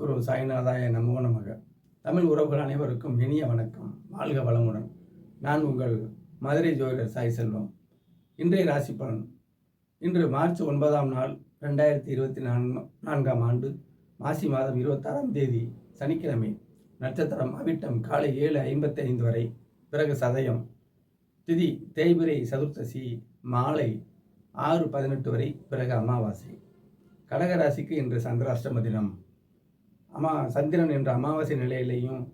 சத்குரு சாய்நாதாய நமோ நமக. தமிழ் உறவுகள் அனைவருக்கும் இனிய வணக்கம். வாழ்க வளமுடன். நான் உங்கள் மதுரை ஜோதிடர் சாய் செல்வம். இன்றைய ராசி பலன். இன்று மார்ச் ஒன்பதாம் நாள் ரெண்டாயிரத்தி இருபத்தி நான்கு நான்காம் ஆண்டு மாசி மாதம் இருபத்தாறாம் தேதி சனிக்கிழமை நட்சத்திரம் அவிட்டம் காலை ஏழு ஐம்பத்தி ஐந்து வரை பிறகு சதயம் திதி தேய்பிரை சதுர்த்தசி மாலை ஆறு பதினெட்டு வரை பிறகு அமாவாசை. கடகராசிக்கு இன்று சந்திராஷ்டம தினம். அம்மா சந்திரன் என்ற அமாவாசை நிலையிலையும்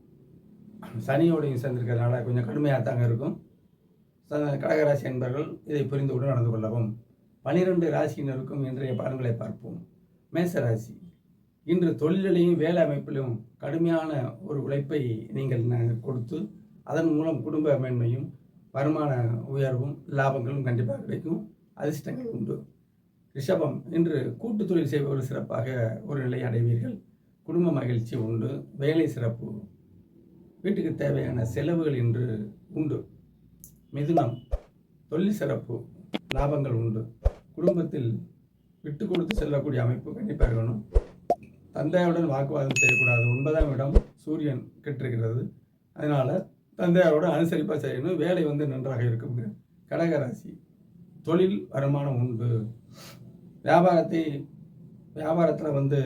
சனியோடையும் சேர்ந்திருக்கிறதுனால கொஞ்சம் கடுமையாக தாங்க இருக்கும். ச- கடகராசி என்பவர்கள் இதை புரிந்துகொண்டு நடந்து கொள்ளவும். பனிரெண்டு ராசியினருக்கும் இன்றைய பலன்களை பார்ப்போம். மேச ராசி இன்று தொழிலையும் வேலை அமைப்பிலும் கடுமையான ஒரு உழைப்பை நீங்கள் கொடுத்து அதன் மூலம் குடும்ப மேன்மையும் வருமான உயர்வும் லாபங்களும் கண்டிப்பாக கிடைக்கும். அதிர்ஷ்டங்கள் உண்டு. ரிஷபம் இன்று கூட்டு தொழில் செய்பவர்கள் சிறப்பாக ஒரு நிலை அடைவீர்கள். குடும்ப மகிழ்ச்சி உண்டு வேலை சிறப்பு வீட்டுக்கு தேவையான செலவுகள் இன்று உண்டு. மிதுனம் தொழில் சிறப்பு லாபங்கள் உண்டு. குடும்பத்தில் விட்டு கொடுத்து செல்லக்கூடிய அமைப்பு கண்டிப்பாக இருக்கணும். தந்தையாருடன் வாக்குவாதம் செய்யக்கூடாது. ஒன்பதாம் இடம் சூரியன் கெட்டிருக்கிறது. அதனால் தந்தையாரோட அனுசரிப்பாக செய்யணும். வேலை வந்து நன்றாக இருக்குங்க கடகராசி தொழில் வருமானம் உண்டு. வியாபாரத்தை வியாபாரத்தில் வந்து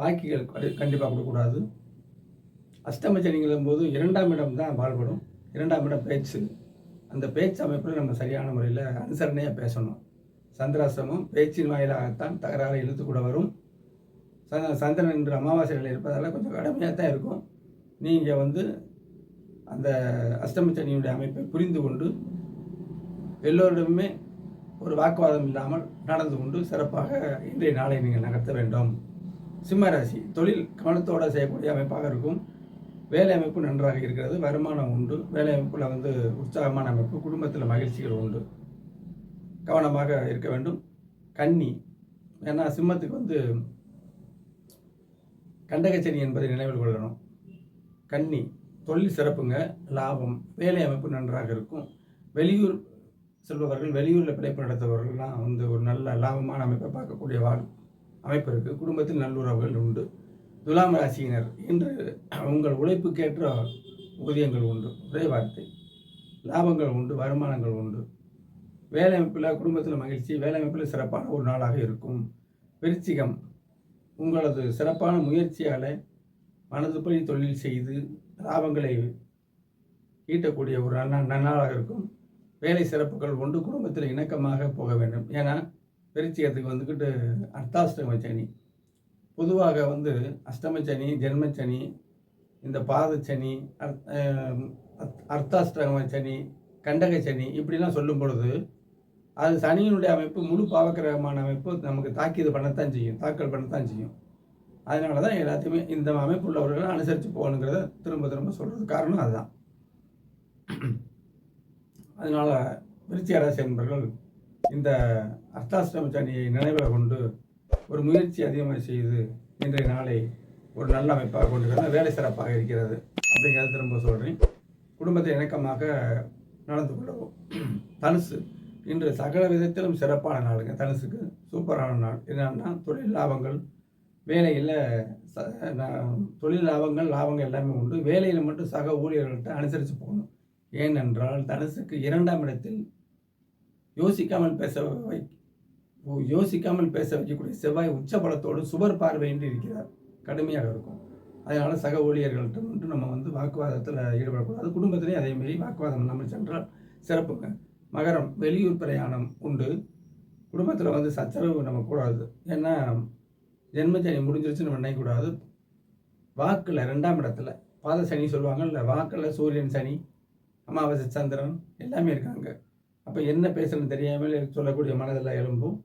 பாக்கிகள் கண்டிப்பாக கொடுக்கக்கூடாது. அஷ்டமச்சனிங்களும் போது இரண்டாம் இடம் தான் பாடுபடும் இரண்டாம் இடம் பேச்சு. அந்த பேச்சு அமைப்பில் நம்ம சரியான முறையில் அனுசரணையாக பேசணும். சந்திராசிரமம் பேச்சின் வாயிலாகத்தான் தகராறு இழுத்து கூட வரும். ச- சந்திரன் என்று அமாவாசையில் இருப்பதால் கொஞ்சம் கடுமையாக தான் இருக்கும். நீங்கள் வந்து அந்த அஷ்டமச்சனியுடைய அமைப்பை புரிந்து கொண்டு எல்லோரிடமுமே ஒரு வாக்குவாதம் இல்லாமல் நடந்து கொண்டு சிறப்பாக இன்றைய நாளை நீங்கள் நகர்த்த வேண்டும். சிம்ம ராசி தொழில் கவனத்தோடு செய்யக்கூடிய அமைப்பாக இருக்கும். வேலை அமைப்பு நன்றாக இருக்கிறது வருமானம் உண்டு. வேலை அமைப்பில் வந்து உற்சாகமான அமைப்பு குடும்பத்தில் மகிழ்ச்சிகள் உண்டு. கவனமாக இருக்க வேண்டும். கன்னி ஏன்னா சிம்மத்துக்கு வந்து கண்டகச்சனி என்பதை நினைவில் கொள்ளணும். கன்னி தொழில் சிறப்புங்க லாபம் வேலை அமைப்பு நன்றாக இருக்கும். வெளியூர் செல்பவர்கள் வெளியூரில் பிழைப்பு நடத்துபவர்கள்லாம் வந்து ஒரு நல்ல லாபமான அமைப்பை பார்க்கக்கூடிய வாழ் அமைப்பு இருக்குது குடும்பத்தில் நல்லுறவுகள் உண்டு. துலாம் ராசியினர் இன்று உங்கள் உழைப்புக்கேற்ற ஊதியங்கள் உண்டு. ஒரே வார்த்தை. லாபங்கள் உண்டு வருமானங்கள் உண்டு. வேலை அமைப்பில் குடும்பத்தில் மகிழ்ச்சி வேலை அமைப்பில் சிறப்பான ஒரு நாளாக இருக்கும். விருச்சிகம். உங்களது சிறப்பான முயற்சியால் மனதுபடி தொழில் செய்து லாபங்களை ஈட்டக்கூடிய ஒரு நன்னாளாக இருக்கும். வேலை சிறப்புகள் உண்டு. குடும்பத்தில் இணக்கமாக போக வேண்டும். ஏன்னா விருச்சிகத்துக்கு வந்துக்கிட்டு அர்த்தாஷ்டம சனி. பொதுவாக வந்து அஷ்டமச்சனி ஜென்மச்சனி இந்த பாதச்சனி அர்த்- ஆஹ் அர்த்தாஷ்டம சனி கண்டக சனி இப்படிலாம் சொல்லும் பொழுது அது சனியினுடைய அமைப்பு முழு பாவக்கிரகமான அமைப்பு நமக்கு தாக்கீது பண்ணத்தான் செய்யும் தாக்கல் பண்ணத்தான் செய்யும். அதனால தான் எல்லாத்தையுமே இந்த அமைப்பு உள்ளவர்களை அனுசரித்து போகணுங்கிறத திரும்ப திரும்ப சொல்கிறது காரணம் அதுதான். அதனால் விருச்சிக ராசி என்பவர்கள் இந்த அர்த்தாஷ்டம சனியை நினைவில் கொண்டு ஒரு முயற்சி அதிகமாக செய்து இன்றைய நாளை ஒரு நல்ல அமைப்பாக கொண்டு வேலை சிறப்பாக இருக்கிறது அப்படிங்கிறத திரும்ப சொல்கிறேன் குடும்பத்தை இணக்கமாக நடந்து கொள்ளவும். தனுசு இன்று சகல விதத்திலும் சிறப்பான நாளுங்க. தனுசுக்கு சூப்பரான நாள். என்னன்னா தொழில் லாபங்கள் வேலையில் ச தொழில் லாபங்கள் லாபங்கள் எல்லாமே உண்டு. வேலையில் மட்டும் சக ஊழியர்கள்ட்ட அனுசரித்து போகணும். ஏனென்றால் தனுசுக்கு இரண்டாம் இடத்தில் யோசிக்காமல் பேச வை ஓ- யோசிக்காமல் பேச வைக்கக்கூடிய செவ்வாய் உச்ச பலத்தோடு சுவர் பார்வையின்றி இருக்கிறார். கடுமையாக இருக்கும். அதனால் சக ஊழியர்கள்ட்ட மட்டும் நம்ம வந்து வாக்குவாதத்தில் ஈடுபடக்கூடாது. குடும்பத்திலேயே அதேமாரி வாக்குவாதம் இல்லாமல் சென்றால் சிறப்புங்க. மகரம் வெளியூர் பிரயாணம் உண்டு. குடும்பத்தில் வந்து சச்சரவு நம்ம கூடாது. ஏன்னா ஜென்மச்சனி முடிஞ்சிருச்சு நம்ம நினைக்கக்கூடாது. வாக்கில் ரெண்டாம் இடத்துல பாத சனி சொல்லுவாங்கல்ல வாக்கில் சூரியன் சனி அமாவாசை சந்திரன் எல்லாமே இருக்காங்க. அப்போ என்ன பேசணும்னு தெரியாமல் சொல்லக்கூடிய மனதில் எழும்பும்.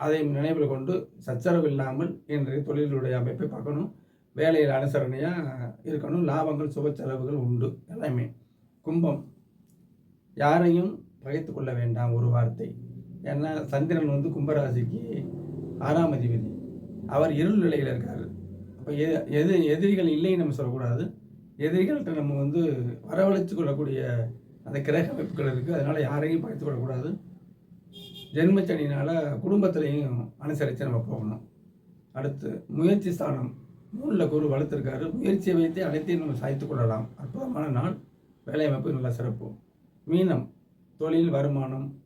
அதை நினைவில் கொண்டு சச்சரவு இல்லாமல் இன்றைய தொழிலுடைய அமைப்பை பார்க்கணும். வேலையில் அனுசரணையாக இருக்கணும். லாபங்கள் சுப செலவுகள் உண்டு எல்லாமே. கும்பம். யாரையும் பகைத்து கொள்ள வேண்டாம் ஒரு வார்த்தை. ஏன்னா சந்திரன் வந்து கும்பராசிக்கு ஆறாம் அதிபதி. அவர் இருள் நிலையில் இருக்கார். அப்போ எது எதிரிகள் இல்லைன்னு நம்ம சொல்லக்கூடாது. எதிரிகள்கிட்ட நம்ம வந்து வரவழைச்சு கொள்ளக்கூடிய அந்த கிரக அமைப்புகள் இருக்குது அதனால் யாரையும் பகைத்து ஜென்மச்சனினால் குடும்பத்திலையும் அனுசரித்து நம்ம போகணும். அடுத்து முயற்சி ஸ்தானம். மூணில் குரு வளர்த்துருக்காரு. முயற்சியை வைத்து அனைத்தையும் நம்ம சாய்த்து கொள்ளலாம். அற்புதமான நாள். வேலையமைப்பு நல்ல சிறப்பு. மீனம் தொழில் வருமானம்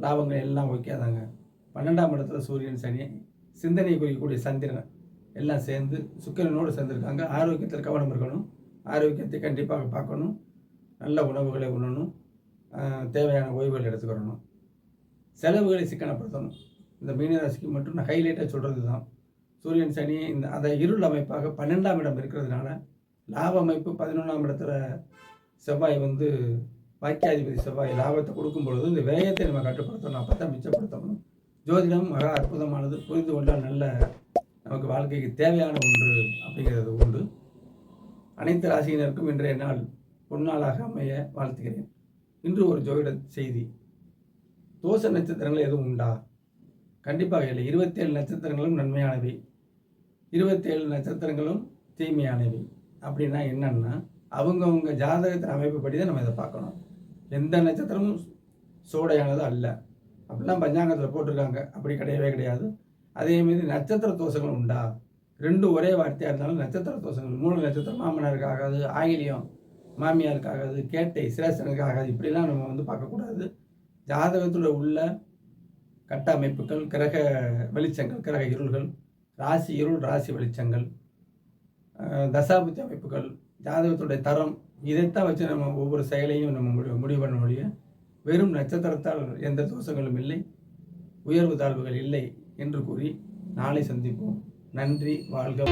லாபங்கள் எல்லாம் ஓகே தாங்க பன்னெண்டாம் இடத்துல சூரியன் சனி. சிந்தனை குறிக்கக்கூடிய சந்திரன் எல்லாம் சேர்ந்து சுக்கிரனோடு சேர்ந்துருக்காங்க. ஆரோக்கியத்தில் கவனம் இருக்கணும். ஆரோக்கியத்தை கண்டிப்பாக பார்க்கணும். நல்ல உணவுகளை உண்ணணும். தேவையான ஓய்வுகள் எடுத்துக்கிறணும் செலவுகளை சிக்கனப்படுத்தணும். இந்த மீனராசிக்கு மட்டும் நான் ஹைலைட்டாக சொல்கிறது தான் சூரியன் சனி இந்த அதை இருள் அமைப்பாக பன்னெண்டாம் இடம் இருக்கிறதுனால லாப அமைப்பு பதினொன்றாம் இடத்துல செவ்வாய் வந்து வாக்கியாதிபதி செவ்வாய் லாபத்தை கொடுக்கும் பொழுது இந்த வேகத்தை நம்ம கட்டுப்படுத்தணும். அப்போ தான் மிச்சப்படுத்தணும். ஜோதிடம் மகா அற்புதமானது. புரிந்து கொண்டால் நல்ல நமக்கு வாழ்க்கைக்கு தேவையான ஒன்று அப்படிங்கிறது உண்டு. அனைத்து ராசியினருக்கும் இன்றைய நாள் பொன்னாளாக அமைய வாழ்த்துகிறேன். இன்று ஒரு ஜோதிட செய்தி. தோச நட்சத்திரங்கள் எதுவும் உண்டா? கண்டிப்பாக இல்லை. இருபத்தேழு நட்சத்திரங்களும் நன்மையானவை. இருபத்தேழு நட்சத்திரங்களும் தீமையானவை. அப்படின்னா என்னன்னா அவங்கவுங்க ஜாதகத்தின் அமைப்புப்படி தான் நம்ம இதை பார்க்கணும். எந்த நட்சத்திரமும் சோடையானது அல்ல. அப்படிலாம் பஞ்சாங்கத்தில் போட்டிருக்காங்க. அப்படி கிடையவே கிடையாது. அதே மாதிரி நட்சத்திர தோஷங்கள் உண்டா? ரெண்டு ஒரே வார்த்தையாக இருந்தாலும் நட்சத்திர தோஷங்கள். மூணு நட்சத்திரம் மாமனாருக்கு ஆகாது. ஆயிலியம். மாமியாருக்காகாது கேட்டை சிரேசனுக்கு ஆகாது இப்படிலாம் நம்ம வந்து பார்க்கக்கூடாது. ஜாதகத்தில் உள்ள கட்ட அமைப்புகள் கிரக வெளிச்சங்கள் கிரக இருள்கள் ராசி இருள் ராசி வெளிச்சங்கள் தசாபுத்தி அமைப்புகள் ஜாதகத்துடைய தரம் இதைத்தான் வச்சு நம்ம ஒவ்வொரு செயலையும் நம்ம முடிவு முடிவு பண்ண முடியும். வெறும் நட்சத்திரத்தால் எந்த தோஷங்களும் இல்லை உயர்வு தாழ்வுகள் இல்லை என்று கூறி நாளை சந்திப்போம். நன்றி வாழ்க